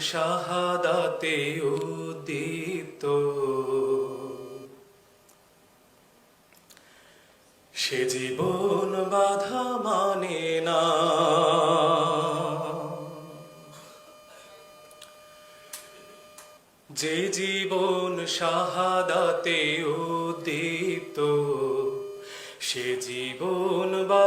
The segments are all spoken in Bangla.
শাহাদাতে উদ্দীপ্ত। সে জীবন বাধা মানে না। যে জীবন শাহাদাতে উদ্দীপ্ত সে জীবন বাধা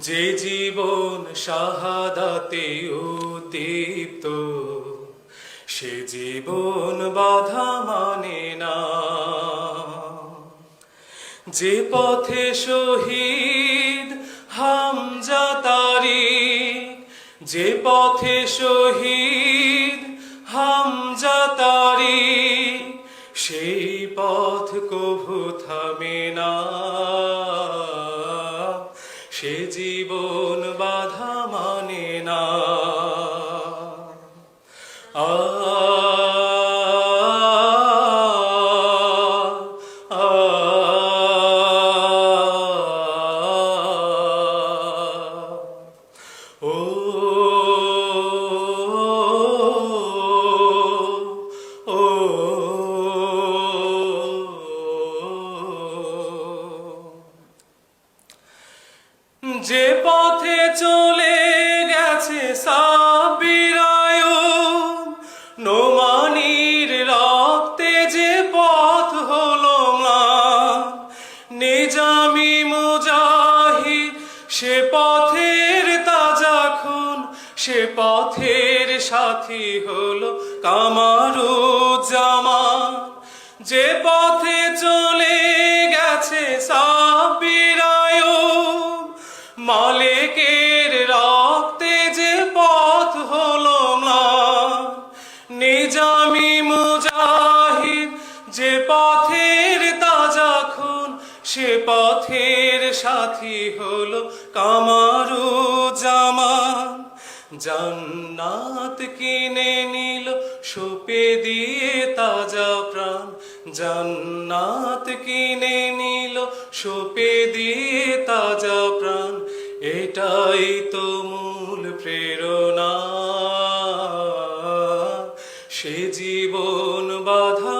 যে জীবন শাহাদাতে উদ্দীপ্ত, সে জীবন বাধা মানে না। যে পথে শহীদ হামজা তারিক যে পথে শহীদ হামজা তারিক সেই পথ কভু থামে না। সে সে পথের তাজা খুন, সে পথের সাথী হলো জামা যে পথে চলে গেছে মালিকের রক্তে যে পথ হলো না নিজামি পথের সাথী হলো কামারু জামান। জান্নাত কিনে নিল, সোপে দিয়ে তাজা প্রাণ। জান্নাত কিনে নিল, সোপে দিয়ে তাজা প্রাণ। এটাই তো মূল প্রেরণা। সে জীবন বাধা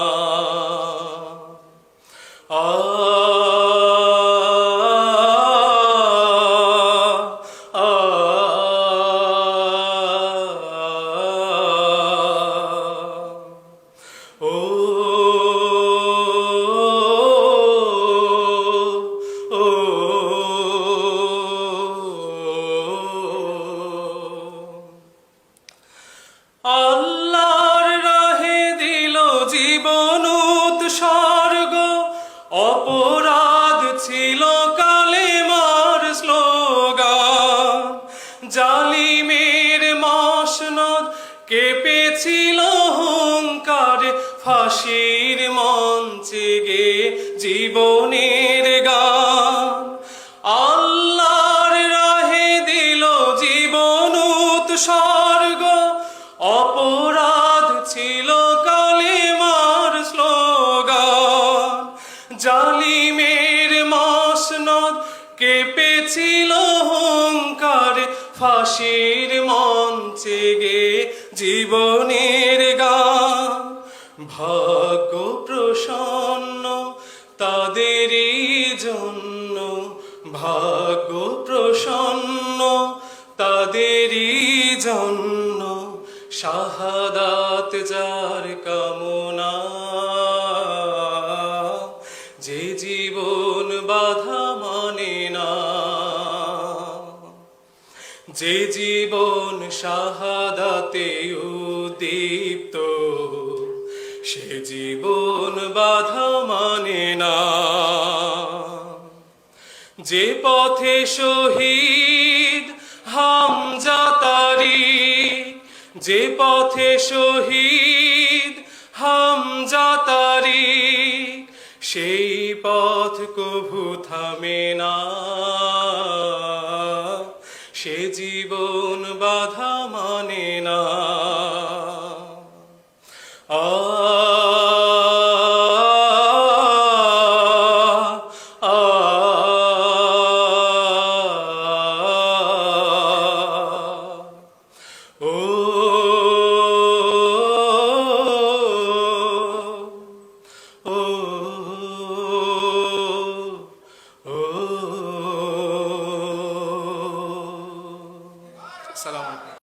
আল্লাহর রাহে দিল জীবন উৎসর্গ। অপরাধ ছিল কালেমার স্লোগান। জালিমের মসনদ কেঁপেছিল হুঙ্কারে। ফাঁসির মঞ্চে গে জীবনের ফাঁসির মঞ্চে গে জীবনের গান। ভাগ্য প্রসন্ন তাদেরই জন্য। ভাগ্য প্রসন্ন তাদেরই জন্য। শাহাদাত যার কামনা যে জীবন শাহাদাতে উদ্দীপ্ত, সে জীবন বাধা মানে না। যে পথে শহীদ হামজা তারিক যে পথে শহীদ হামজা তারিক সেই পথ কভু থামে না। বাধা মানে না।